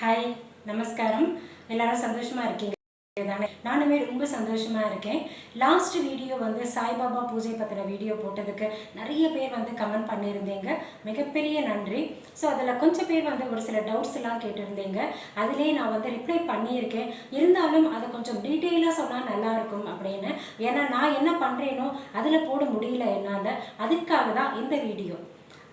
Hi நமஸ்காரம். எல்லாரும் சந்தோஷமாக இருக்கீங்க? தானே? நானுமே ரொம்ப சந்தோஷமாக இருக்கேன். லாஸ்ட் வீடியோ வந்து சாய்பாபா பூஜை பற்றின வீடியோ போட்டதுக்கு நிறைய பேர் வந்து கமெண்ட் பண்ணியிருந்தீங்க. மிகப்பெரிய நன்றி. ஸோ அதில் கொஞ்சம் பேர் வந்து ஒரு சில டவுட்ஸ் எல்லாம் கேட்டிருந்தீங்க. அதிலே நான் வந்து ரிப்ளை பண்ணியிருக்கேன். இருந்தாலும் அதை கொஞ்சம் டீட்டெயிலாக சொன்னால் நல்லாயிருக்கும் அப்படின்னு. ஏன்னா நான் என்ன பண்ணுறேனோ அதில் போட முடியல என்னால். அதுக்காக தான் இந்த வீடியோ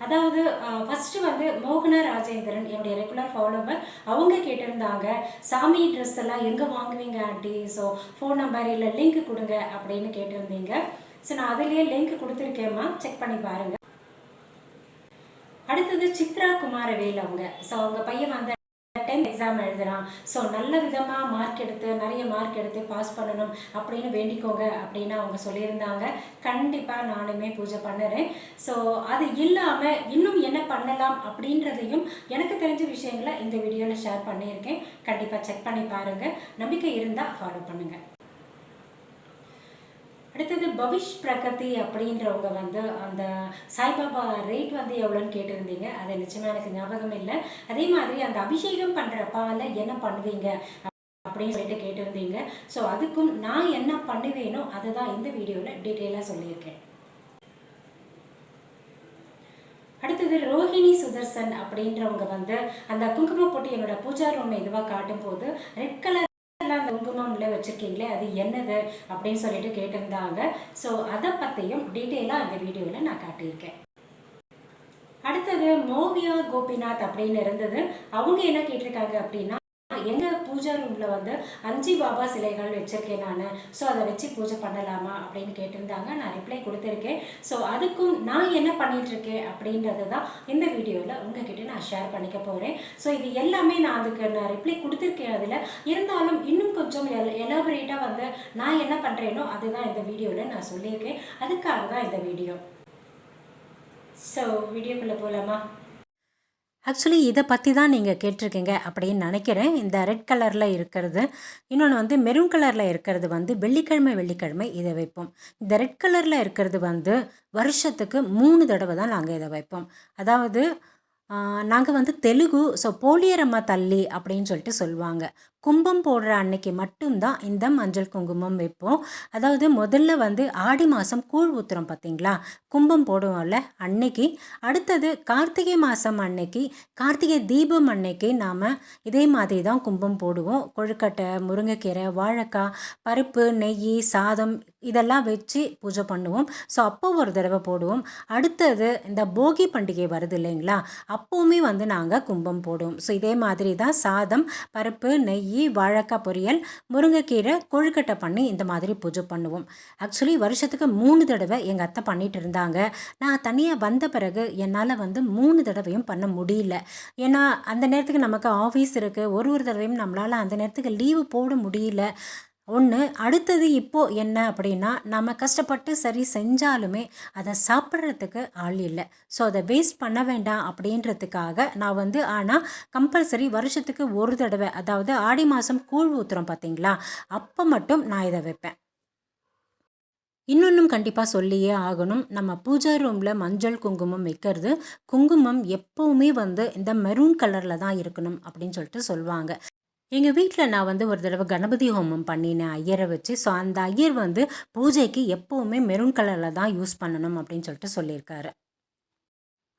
அதாவது ஃபஸ்ட்டு வந்து மோகன ராஜேந்திரன் என்னுடைய ரெகுலர் ஃபாலோவர் அவங்க கேட்டிருந்தாங்க சாமி ட்ரெஸ் எல்லாம் எங்கே வாங்குவீங்க ஆண்டி ஸோ ஃபோன் நம்பர் இல்லை லிங்க் கொடுங்க அப்படின்னு கேட்டிருந்தீங்க. ஸோ நான் அதுலேயே லிங்க் கொடுத்துருக்கேம்மா செக் பண்ணி பாருங்கள் அடுத்தது சித்ரா குமாரவேல் அவங்க. ஸோ அவங்க பையன் வந்து டைம் எக்ஸாம் எழுதுறான். ஸோ நல்ல விதமாக மார்க் எடுத்து நிறைய மார்க் எடுத்து பாஸ் பண்ணணும் அப்படின்னு வேண்டிக்கோங்க அப்படின்னு அவங்க சொல்லியிருந்தாங்க. கண்டிப்பாக நானுமே பூஜை பண்ணுறேன். ஸோ அது இல்லாமல் இன்னும் என்ன பண்ணலாம் அப்படின்றதையும் எனக்கு தெரிஞ்ச விஷயங்களை இந்த வீடியோவில் ஷேர் பண்ணியிருக்கேன். கண்டிப்பாக செக் பண்ணி பாருங்கள் நம்பிக்கை இருந்தால் ஃபாலோ பண்ணுங்கள் அடுத்தது பவிஷ் பிரகதி அப்படின்றவங்க வந்து அந்த சாய்பாபா ரேட் வந்து எவ்வளோன்னு கேட்டிருந்தீங்க. அது நிச்சயமாக எனக்கு ஞாபகம் இல்லை. அதே மாதிரி அந்த அபிஷேகம் பண்ணுற பாலை என்ன பண்ணுவீங்க அப்படின்னு சொல்லிட்டு கேட்டிருந்தீங்க. ஸோ அதுக்கும் நான் என்ன பண்ணுவேனோ அதை தான் இந்த வீடியோவில் டீட்டெயிலாக சொல்லியிருக்கேன். அடுத்தது ரோஹிணி சுதர்சன் அப்படின்றவங்க வந்து அந்த குங்கும போட்டு என்னோட பூஜா ரூம் இதுவாக காட்டும் போது ரெட் கலர் அந்த குங்குமம்ல வச்சிருக்கீங்களே அது என்னது அப்படின்னு சொல்லிட்டு கேட்டிருந்தாங்க. ஸோ அதை பற்றியும் டீட்டெயிலாக அந்த வீடியோவில் நான் காட்டியிருக்கேன். அடுத்தது மோவியா கோபிநாத் அப்படின்னு இருந்தது. அவங்க என்ன கேட்டிருக்காங்க அப்படின்னா எங்கள் பூஜா ரூமில் வந்து அஞ்சு பாபா சிலைகள் வச்சிருக்கேன் நான். ஸோ அதை வச்சு பூஜை பண்ணலாமா அப்படின்னு கேட்டிருந்தாங்க. நான் ரிப்ளை கொடுத்துருக்கேன். ஸோ அதுக்கும் நான் என்ன பண்ணிகிட்ருக்கேன் அப்படின்றது தான் இந்த வீடியோவில் உங்ககிட்ட நான் ஷேர் பண்ணிக்க போகிறேன் ஸோ இது எல்லாமே நான் அதுக்கு நான் ரிப்ளை கொடுத்துருக்கேன் அதில். இருந்தாலும் இன்னும் கொஞ்சம் எல் எலாபரேட்டாக வந்து நான் என்ன பண்ணுறேனோ அதுதான் இந்த வீடியோவில் நான் சொல்லியிருக்கேன். அதுக்காக தான் இந்த வீடியோ. ஸோ வீடியோக்குள்ளே போகலாமா ஆக்சுவலி இதை பற்றி தான் நீங்கள் கேட்டிருக்கீங்க அப்படின்னு நினைக்கிறேன். இந்த ரெட் கலரில் இருக்கிறது இன்னொன்று வந்து மெரூன் கலரில் இருக்கிறது வந்து வெள்ளிக்கிழமை வெள்ளிக்கிழமை இதை வைப்போம். இந்த ரெட் கலரில் இருக்கிறது வந்து வருஷத்துக்கு மூணு தடவை தான் நாங்கள் இதை வைப்போம். அதாவது நாங்கள் வந்து தெலுங்கு ஸோ போலியரம்மா தள்ளி அப்படின்னு சொல்லிட்டு சொல்லுவாங்க. கும்பம் போடுற அன்னைக்கு மட்டும்தான் இந்த மஞ்சள் குங்குமம் வைப்போம். அதாவது முதல்ல வந்து ஆடி மாதம் கூழ் ஊத்துறோம் பார்த்தீங்களா கும்பம் போடுவோம்ல அன்னைக்கு. அடுத்தது கார்த்திகை மாதம் அன்னைக்கு கார்த்திகை தீபம் அன்னைக்கு நாம் இதே மாதிரி தான் கும்பம் போடுவோம். கொழுக்கட்டை முருங்கைக்கீரை வாழைக்காய் பருப்பு நெய் சாதம் இதெல்லாம் வச்சு பூஜை பண்ணுவோம். ஸோ அப்போ ஒரு தடவை போடுவோம். அடுத்தது இந்த போகி பண்டிகை வருது இல்லைங்களா? அப்போவுமே வந்து நாங்கள் கும்பம் போடுவோம். ஸோ இதே மாதிரி தான் சாதம் பருப்பு நெய் வாழைக்காய் பொரியல் முருங்கைக்கீரை கொழுக்கட்டை பண்ணி இந்த மாதிரி பூஜை பண்ணுவோம். ஆக்சுவலி வருஷத்துக்கு மூணு தடவை எங்கள் அத்தை பண்ணிகிட்டு இருந்தாங்க. நான் தனியாக வந்த பிறகு என்னால் வந்து மூணு தடவையும் பண்ண முடியல. ஏன்னா அந்த நேரத்துக்கு நமக்கு ஆஃபீஸ் இருக்குது ஒரு ஒரு தடவையும் நம்மளால் அந்த நேரத்துக்கு லீவு போட முடியல. ஒன்று அடுத்தது இப்போது என்ன அப்படின்னா நம்ம கஷ்டப்பட்டு சரி செஞ்சாலுமே அதை சாப்பிட்றதுக்கு ஆள் இல்லை. ஸோ அதை வேஸ்ட் பண்ண வேண்டாம் அப்படின்றதுக்காக நான் வந்து ஆனால் கம்பல்சரி வருஷத்துக்கு ஒரு தடவை அதாவது ஆடி மாதம் கூழ் ஊத்துறோம் பார்த்தீங்களா அப்போ மட்டும் நான் இதை வைப்பேன். இன்னொன்றும் கண்டிப்பாக சொல்லியே ஆகணும். நம்ம பூஜா ரூமில் மஞ்சள் குங்குமம் வைக்கிறது குங்குமம் எப்போவுமே வந்து இந்த மெரூன் கலரில் தான் இருக்கணும் அப்படின்னு சொல்லிட்டு சொல்லுவாங்க. எங்கள் வீட்டில் நான் வந்து ஒரு தடவை கணபதி ஹோமம் பண்ணினேன். ஐயரை வச்சு. ஸோ அந்த ஐயர் வந்து பூஜைக்கு எப்போவுமே மெரூன் கலரில் தான் யூஸ் பண்ணணும் அப்படின்னு சொல்லிட்டு சொல்லியிருக்காரு.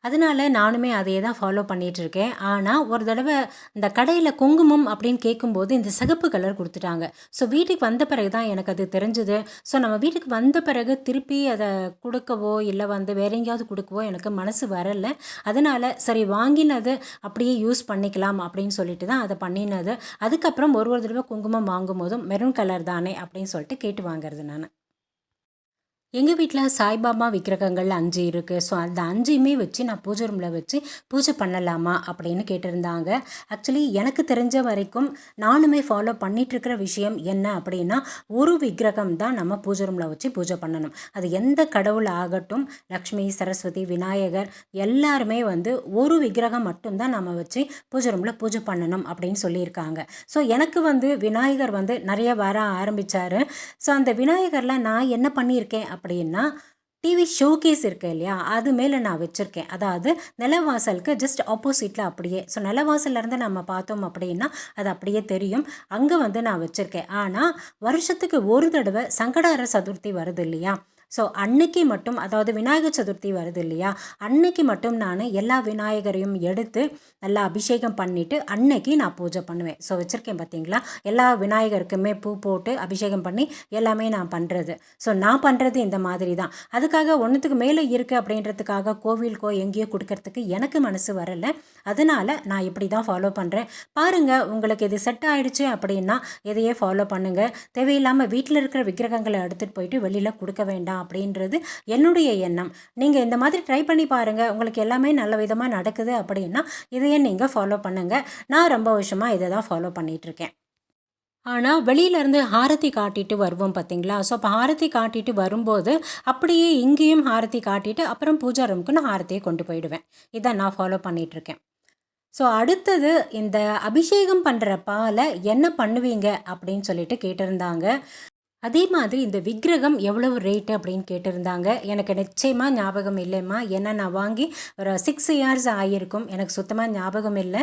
அதனால நானுமே அதையே தான் ஃபாலோ பண்ணிகிட்ருக்கேன் ஆனால் ஒரு தடவை இந்த கடையில் குங்குமம் அப்படின்னு கேட்கும்போது இந்த சிகப்பு கலர் கொடுத்துட்டாங்க. ஸோ வீட்டுக்கு வந்த பிறகு தான் எனக்கு அது தெரிஞ்சுது. ஸோ நம்ம வீட்டுக்கு வந்த பிறகு திருப்பி அதை கொடுக்கவோ இல்லை வந்து வேற எங்கேயாவது கொடுக்கவோ எனக்கு மனசு வரலை. அதனால் சரி வாங்கினது அப்படியே யூஸ் பண்ணிக்கலாம் அப்படின்னு சொல்லிட்டு தான் அதை பண்ணினது. அதுக்கப்புறம் ஒரு ஒரு தடவை குங்குமம் வாங்கும் போதும் மெரூன் கலர் தானே அப்படின்னு சொல்லிட்டு கேட்டு வாங்குறது நான். எங்கள் வீட்டில் சாய்பாபா விக்கிரகங்கள் அஞ்சு இருக்குது ஸோ அந்த அஞ்சையுமே வச்சு நான் பூஜை ரூமில் வச்சு பூஜை பண்ணலாமா அப்படின்னு கேட்டிருந்தாங்க. ஆக்சுவலி எனக்கு தெரிஞ்ச வரைக்கும் நானுமே ஃபாலோ பண்ணிகிட்ருக்கிற விஷயம் என்ன அப்படின்னா ஒரு விக்கிரகம் தான் நம்ம பூஜை ரூமில் வச்சு பூஜை பண்ணணும். அது எந்த கடவுள் ஆகட்டும் லக்ஷ்மி சரஸ்வதி விநாயகர் எல்லாருமே வந்து ஒரு விக்கிரகம் மட்டும்தான் நம்ம வச்சு பூஜை ரூமில் பூஜை பண்ணணும் அப்படின்னு சொல்லியிருக்காங்க. ஸோ எனக்கு வந்து விநாயகர் வந்து நிறைய வர ஆரம்பித்தார் ஸோ அந்த விநாயகரில் நான் என்ன பண்ணியிருக்கேன் அப்படின்னா டிவி ஷோகேஸ் இருக்கு இல்லையா? அது மேலே நான் வச்சுருக்கேன். அதாவது நிலவாசலுக்கு ஜஸ்ட் ஆப்போசிட்டில் அப்படியே. ஸோ நிலவாசல்லேருந்து நம்ம பார்த்தோம் அப்படின்னா அது அப்படியே தெரியும். அங்கே வந்து நான் வச்சுருக்கேன். ஆனால் வருஷத்துக்கு ஒரு தடவை சங்கடார சதுர்த்தி வருது இல்லையா? ஸோ அன்னைக்கு மட்டும் அதாவது விநாயகர் சதுர்த்தி வருது இல்லையா? அன்னைக்கு மட்டும் நான் எல்லா விநாயகரையும் எடுத்து நல்லா அபிஷேகம் பண்ணிவிட்டு அன்னைக்கு நான் பூஜை பண்ணுவேன். ஸோ வச்சுருக்கேன் பார்த்தீங்களா எல்லா விநாயகருக்குமே பூ போட்டு அபிஷேகம் பண்ணி எல்லாமே நான் பண்ணுறது ஸோ நான் பண்ணுறது இந்த மாதிரி தான். அதுக்காக ஒன்றுத்துக்கு மேலே இருக்குது அப்படின்றதுக்காக கோவிலுக்கோ எங்கேயோ கொடுக்கறதுக்கு எனக்கு மனசு வரலை. அதனால் நான் இப்படி தான் ஃபாலோ பண்ணுறேன் பாருங்கள் உங்களுக்கு இது செட் ஆகிடுச்சு அப்படின்னா இதையே ஃபாலோ பண்ணுங்கள் தேவையில்லாமல் வீட்டில் இருக்கிற விக்கிரகங்களை எடுத்துகிட்டு போயிட்டு வெளியில் கொடுக்க வேண்டாம். அப்படின்றது என்னுடைய எண்ணம். நீங்கள் இந்த மாதிரி ட்ரை பண்ணி பாருங்கள் உங்களுக்கு எல்லாமே நல்ல விதமாக நடக்குது அப்படின்னா இதையே நீங்கள் ஃபாலோ பண்ணுங்கள் நான் ரொம்ப வருஷமாக இதை தான் ஃபாலோ பண்ணிகிட்ருக்கேன் ஆனால் வெளியிலேருந்து ஹாரத்தி காட்டிட்டு வருவோம் பார்த்தீங்களா ஸோ அப்போ ஹாரத்தி காட்டிட்டு வரும்போது அப்படியே இங்கேயும் ஹாரத்தி காட்டிட்டு அப்புறம் பூஜா ரூமுக்கு நான் ஹாரத்தியை கொண்டு போயிடுவேன். இதை நான் ஃபாலோ பண்ணிகிட்ருக்கேன் ஸோ அடுத்தது இந்த அபிஷேகம் பண்ணுற பாலை என்ன பண்ணுவீங்க அப்படின்னு சொல்லிட்டு கேட்டிருந்தாங்க. அதே மாதிரி இந்த விக்கிரகம் எவ்வளவு ரேட்டு அப்படின்னு கேட்டிருந்தாங்க. எனக்கு நிச்சயமாக ஞாபகம் இல்லைம்மா. ஏன்னா நான் வாங்கி ஒரு சிக்ஸ் இயர்ஸ் ஆகியிருக்கும் எனக்கு சுத்தமாக ஞாபகம் இல்லை.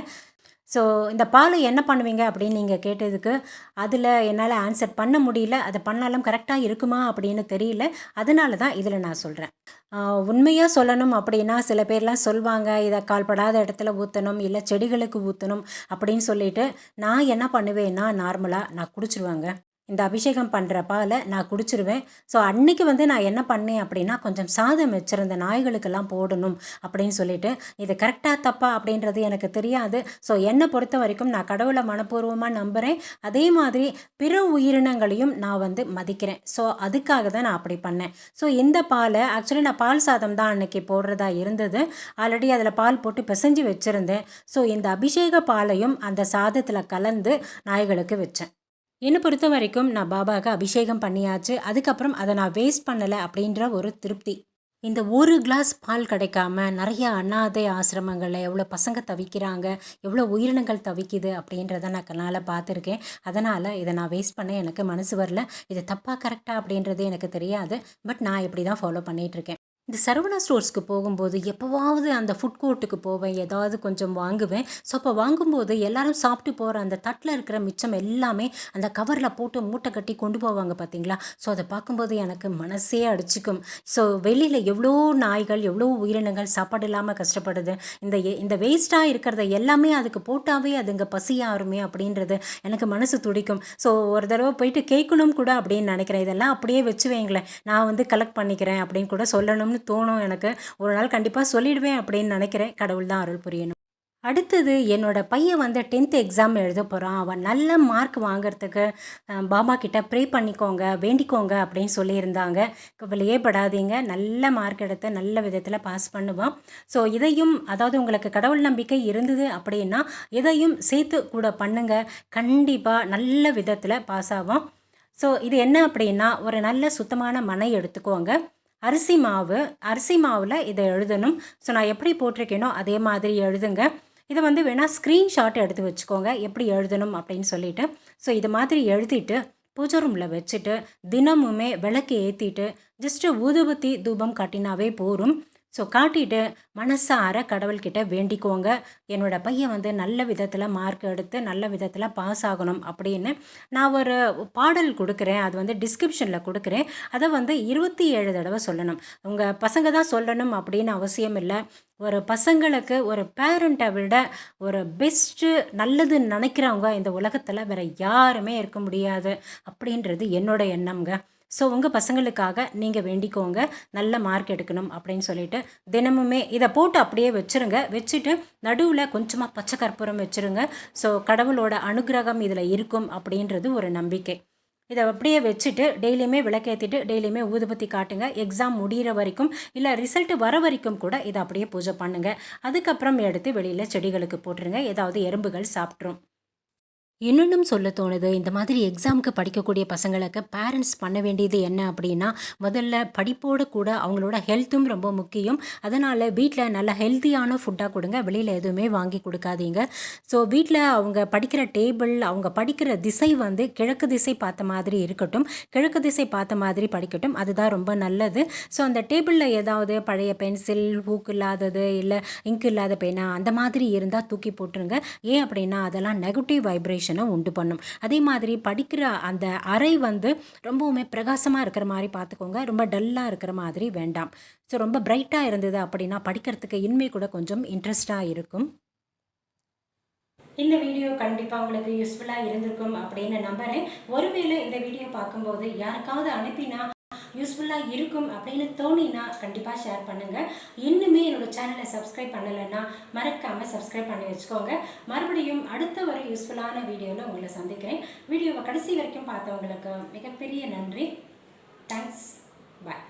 ஸோ இந்த பாலை என்ன பண்ணுவீங்க அப்படின்னு நீங்கள் கேட்டதுக்கு அதில் என்னால் ஆன்சர் பண்ண முடியல. அதை பண்ணாலும் கரெக்டாக இருக்குமா அப்படின்னு தெரியல. அதனால தான் இதில் நான் சொல்கிறேன் உண்மையாக சொல்லணும் அப்படின்னா சில பேர்லாம் சொல்லுவாங்க இதை கால்படாத இடத்துல ஊற்றணும் இல்லை செடிகளுக்கு ஊற்றணும் அப்படின்னு சொல்லிட்டு நான் என்ன பண்ணுவேன்னா நார்மலாக நான் குடிச்சிருவாங்க. இந்த அபிஷேகம் பண்ணுற பாலை நான் குடிச்சிருவேன். ஸோ அன்னைக்கு வந்து நான் என்ன பண்ணேன் அப்படின்னா கொஞ்சம் சாதம் வச்சுருந்த நாய்களுக்கெல்லாம் போடணும் அப்படின்னு சொல்லிட்டு இது கரெக்டாக தப்பா அப்படின்றது எனக்கு தெரியாது. ஸோ என்னை பொறுத்த வரைக்கும் நான் கடவுளை மனப்பூர்வமாக நம்புகிறேன் அதே மாதிரி பிற உயிரினங்களையும் நான் வந்து மதிக்கிறேன். ஸோ அதுக்காக தான் நான் அப்படி பண்ணேன். ஸோ இந்த பாலை ஆக்சுவலி நான் பால் சாதம் தான் அன்னைக்கு போடுறதா இருந்தது. ஆல்ரெடி அதில் பால் போட்டு பிசைஞ்சு வச்சுருந்தேன். ஸோ இந்த அபிஷேக பாலையும் அந்த சாதத்தில் கலந்து நாய்களுக்கு வச்சேன். என்னை பொறுத்த வரைக்கும் நான் பாபாவுக்கு அபிஷேகம் பண்ணியாச்சு. அதுக்கப்புறம் அதை நான் வேஸ்ட் பண்ணலை அப்படின்ற ஒரு திருப்தி. இந்த ஒரு கிளாஸ் பால் கிடைக்காம நிறைய அனாதை ஆசிரமங்களில் எவ்வளோ பசங்க தவிக்கிறாங்க எவ்வளோ உயிரினங்கள் தவிக்குது அப்படின்றத நான் கண்ணால் பார்த்துருக்கேன். அதனால் இதை நான் வேஸ்ட் பண்ண எனக்கு மனசு வரல. இது தப்பாக கரெக்டாக அப்படின்றது எனக்கு தெரியாது. பட் நான் இப்படி தான் ஃபாலோ பண்ணிகிட்ருக்கேன் இந்த சரவணா ஸ்டோர்ஸ்க்கு போகும்போது எப்போவாவது அந்த ஃபுட் கோர்ட்டுக்கு போவேன் ஏதாவது கொஞ்சம் வாங்குவேன். ஸோ அப்போ வாங்கும்போது எல்லாரும் சாப்பிட்டு போகிற அந்த தட்டில் இருக்கிற மிச்சம் எல்லாமே அந்த கவரில் போட்டு மூட்டை கட்டி கொண்டு போவாங்க பார்த்தீங்களா ஸோ அதை பார்க்கும்போது எனக்கு மனசே அடிச்சுக்கும். ஸோ வெளியில் எவ்வளோ நாய்கள் எவ்வளோ உயிரினங்கள் சாப்பாடு இல்லாமல் கஷ்டப்படுது. இந்த இந்த வேஸ்ட்டாக இருக்கிறத எல்லாமே அதுக்கு போட்டாவே அதுங்க பசியாருமே அப்படின்றது எனக்கு மனசு துடிக்கும். ஸோ ஒரு தடவை போயிட்டு கேட்கணும் கூட அப்படின்னு நினைக்கிறேன். இதெல்லாம் அப்படியே வச்சு வைங்களேன். நான் வந்து கலெக்ட் பண்ணிக்கிறேன் அப்படின்னு கூட சொல்லணும்னு தோணும் எனக்கு. ஒரு நாள் கண்டிப்பாக சொல்லிடுவேன் அப்படின்னு நினைக்கிறேன். கடவுள் தான் அருள் புரியணும். அடுத்தது என்னோட பையன் வந்து டென்த் எக்ஸாம் எழுத போகிறான் அவன் நல்ல மார்க் வாங்குறதுக்கு பாபா கிட்ட ப்ரே பண்ணிக்கோங்க வேண்டிக்கோங்க அப்படின்னு சொல்லியிருந்தாங்க. கவலையே படாதீங்க. நல்ல மார்க் எடுத்து நல்ல விதத்தில் பாஸ் பண்ணுவான். ஸோ இதையும் அதாவது உங்களுக்கு கடவுள் நம்பிக்கை இருந்தது அப்படின்னா இதையும் சேர்த்து கூட பண்ணுங்க. கண்டிப்பாக நல்ல விதத்தில் பாஸ் ஆகும் ஸோ இது என்ன அப்படின்னா ஒரு நல்ல சுத்தமான மனை எடுத்துக்கோங்க. அரிசி மாவு அரிசி மாவில் இதை எழுதணும். ஸோ நான் எப்படி போட்டிருக்கேனோ அதே மாதிரி எழுதுங்க. இதை வந்து வேணால் ஸ்க்ரீன்ஷாட் எடுத்து வச்சுக்கோங்க. எப்படி எழுதணும் அப்படின்னு சொல்லிட்டு. ஸோ இது மாதிரி எழுதிட்டு பூஜை ரூமில் வச்சுட்டு தினமுமே விளக்கு ஏற்றிட்டு ஜஸ்ட்டு ஊதுபத்தி தூபம் காட்டினாவே போகும் ஸோ காட்டிட்டு மனசார கடவுள்கிட்ட வேண்டிக்கோங்க. என்னோடய பையன் வந்து நல்ல விதத்தில் மார்க் எடுத்து நல்ல விதத்தில் பாஸ் ஆகணும் அப்படின்னு நான் ஒரு பாடல் கொடுக்குறேன். அது வந்து டிஸ்கிரிப்ஷனில் கொடுக்குறேன். அதை வந்து இருபத்தி ஏழு தடவை சொல்லணும். உங்கள் பசங்க தான் சொல்லணும் அப்படின்னு அவசியம் இல்லை. ஒரு பசங்களுக்கு ஒரு பேரண்ட்டை விட ஒரு பெஸ்ட்டு நல்லதுன்னு நினைக்கிறவங்க இந்த உலகத்தில் வேறு யாருமே இருக்க முடியாது அப்படின்றது என்னோட எண்ணம்ங்க. ஸோ உங்கள் பசங்களுக்காக நீங்கள் வேண்டிக்கோங்க. நல்ல மார்க் எடுக்கணும் அப்படின்னு சொல்லிட்டு தினமுமே இதை போட்டு அப்படியே வச்சுருங்க. வச்சுட்டு நடுவில் கொஞ்சமாக பச்சை கற்பூரம் வச்சுருங்க. ஸோ கடவுளோட அனுகிரகம் இதில் இருக்கும் அப்படின்றது ஒரு நம்பிக்கை. இதை அப்படியே வச்சுட்டு டெய்லியுமே விளக்கேற்றிட்டு டெய்லியுமே ஊதுபத்தி காட்டுங்க. எக்ஸாம் முடிகிற வரைக்கும் இல்லை ரிசல்ட் வர வரைக்கும் கூட இதை அப்படியே பூஜை பண்ணுங்கள் அதுக்கப்புறம் எடுத்து வெளியில் செடிகளுக்கு போட்டுருங்க. ஏதாவது எறும்புகள் சாப்பிட்ரும் இன்னொன்னும் சொல்ல தோணுது. இந்த மாதிரி எக்ஸாமுக்கு படிக்கக்கூடிய பசங்களுக்கு பேரண்ட்ஸ் பண்ண வேண்டியது என்ன அப்படின்னா முதல்ல படிப்போடு கூட அவங்களோட ஹெல்த்தும் ரொம்ப முக்கியம். அதனால் வீட்டில் நல்ல ஹெல்த்தியான ஃபுட்டாக கொடுங்க. வெளியில் எதுவுமே வாங்கி கொடுக்காதீங்க. ஸோ வீட்டில் அவங்க படிக்கிற டேபிள் அவங்க படிக்கிற திசை வந்து கிழக்கு திசை பார்த்த மாதிரி இருக்கட்டும். கிழக்கு திசை பார்த்த மாதிரி படிக்கட்டும். அதுதான் ரொம்ப நல்லது. ஸோ அந்த டேபிளில் ஏதாவது பழைய பென்சில் ஹூக் இல்லாதது இல்லை இங்க் இல்லாத பேனா அந்த மாதிரி இருந்தால் தூக்கி போட்டுருங்க. ஏன் அப்படின்னா அதெல்லாம் நெகட்டிவ் வைப்ரேஷன் வைப்ரேஷனை உண்டு பண்ணும். அதே மாதிரி படிக்கிற அந்த அறை வந்து ரொம்பவுமே பிரகாசமாக இருக்கிற மாதிரி பார்த்துக்கோங்க. ரொம்ப டல்லாக இருக்கிற மாதிரி வேண்டாம். ஸோ ரொம்ப பிரைட்டாக இருந்தது அப்படின்னா படிக்கிறதுக்கு இனிமே கூட கொஞ்சம் இன்ட்ரெஸ்டாக இருக்கும். இந்த வீடியோ கண்டிப்பாக உங்களுக்கு யூஸ்ஃபுல்லாக இருந்திருக்கும் அப்படின்னு நம்புகிறேன் ஒருவேளை இந்த வீடியோ பார்க்கும்போது யாருக்காவது அனுப்பினா யூஸ்ஃபுல்லாக இருக்கும் அப்படின்னு தோணினா கண்டிப்பாக ஷேர் பண்ணுங்கள் இன்னுமே என்னோடய சேனலை சப்ஸ்கிரைப் பண்ணலைன்னா மறக்காமல் சப்ஸ்கிரைப் பண்ணி வச்சுக்கோங்க. மறுபடியும் அடுத்த ஒரு யூஸ்ஃபுல்லான வீடியோவில் உங்களை சந்திக்கிறேன். வீடியோவை கடைசி வரைக்கும் பார்த்தவங்களுக்கு மிகப்பெரிய நன்றி. Thanks bye